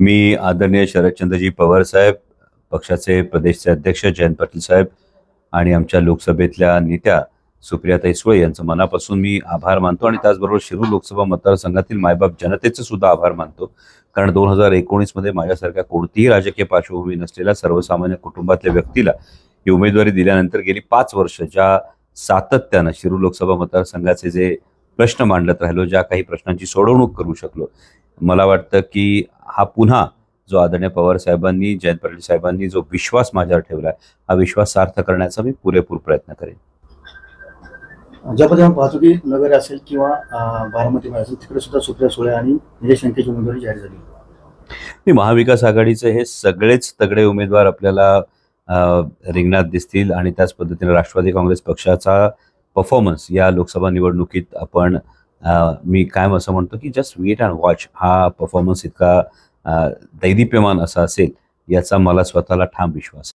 मी आदरणीय शरदचंद्रजी पवार साहेब पक्षाचे प्रदेशचे अध्यक्ष जयंत पाटील साहेब आणि आमच्या लोकसभेतल्या नेत्या सुप्रियाताई सुळे यांचं मनापासून मी आभार मानतो आणि त्याचबरोबर शिरूर लोकसभा मतदारसंघातील मायबाप जनतेचे सुद्धा आभार मानतो. कारण दोन हजार एकोणीसमध्ये माझ्यासारख्या कोणतीही राजकीय पार्श्वभूमी नसलेल्या सर्वसामान्य कुटुंबातल्या व्यक्तीला ही उमेदवारी दिल्यानंतर गेली पाच वर्ष ज्या सातत्यानं शिरूर लोकसभा मतदारसंघाचे जे प्रश्न मांडत राहिलो ज्या काही प्रश्नांची सोडवणूक करू शकलो मला वाटतं की हा पुन्हा जो आदरणीय पवार साहेबांनी जयंत पाटील साहेबांनी जो विश्वास माझ्यावर ठेवला हा विश्वास सार्थ करण्याचा मी पुरेपूर प्रयत्न करेन. ज्या पद्धतीने पाहतो की नगर असेल किंवा अं, बारामतीमध्ये असेल तिकडे सुद्धा सुप्रिया सुळे आणि निलेश लंकेची उमेदवारी जाहीर झाली. आणि महाविकास आघाडीचे हे सगळेच तगडे उमेदवार आपल्याला रिंगणात दिसतील आणि त्याच पद्धतीने राष्ट्रवादी काँग्रेस पक्षाचा परफॉर्मन्स या लोकसभा निवडणुकीत आपण मी कायम असं म्हणतो की जस्ट वेट अँड वॉच हा परफॉर्मन्स इतका अ, दैदिप्यमान असा असेल याचा मला स्वतःला ठाम विश्वास